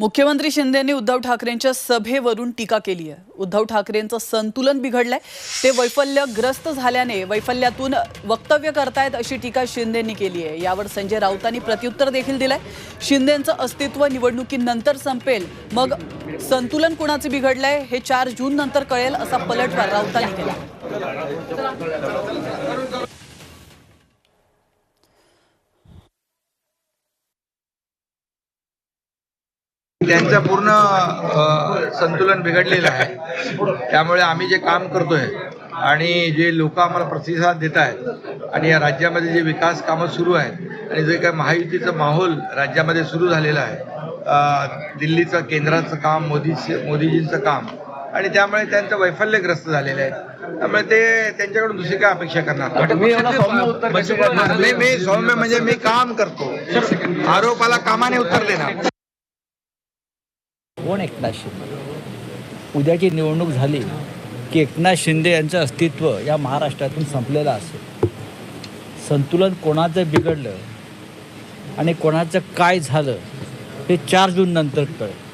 मुख्यमंत्री शिंदेंनी उद्धव ठाकरेंच्या सभेवरून टीका केली आहे. उद्धव ठाकरेंचं संतुलन बिघडलंय. ते वैफल्यग्रस्त झाल्याने वैफल्यातून वक्तव्य करतायत अशी टीका शिंदेंनी केली आहे. यावर संजय राऊतांनी प्रत्युत्तर देखील दिलंय. शिंदेंचं अस्तित्व निवडणुकीनंतर संपेल. मग संतुलन कुणाचं बिघडलंय हे चार जून नंतर कळेल असा पलटवार राऊतांनी केला. त्यांचं पूर्ण संतुलन बिघडलेलं आहे. त्यामुळे आम्ही जे काम करतोय आणि जे लोक आम्हाला प्रतिसाद देत आहेत आणि या राज्यामध्ये जे विकास कामं सुरू आहेत आणि जे काय महायुतीचं माहोल राज्यामध्ये सुरू झालेलं आहे दिल्लीचं केंद्राचं काम मोदी मोदीजींचं काम आणि त्यामुळे त्यांचं वैफल्यग्रस्त झालेलं आहे त्यामुळे ते त्यांच्याकडून दुसरी काय अपेक्षा करणार? मी मी सौम्य म्हणजे मी काम करतो. आरोपाला कामाने उत्तर देणार. कोण एकनाथ शिंदे? उद्याची निवडणूक झाली की एकनाथ शिंदे यांचं अस्तित्व या महाराष्ट्रातून संपलेलं असेल. संतुलन कोणाचं बिघडलं आणि कोणाचं काय झालं हे चार जून नंतर कळेल.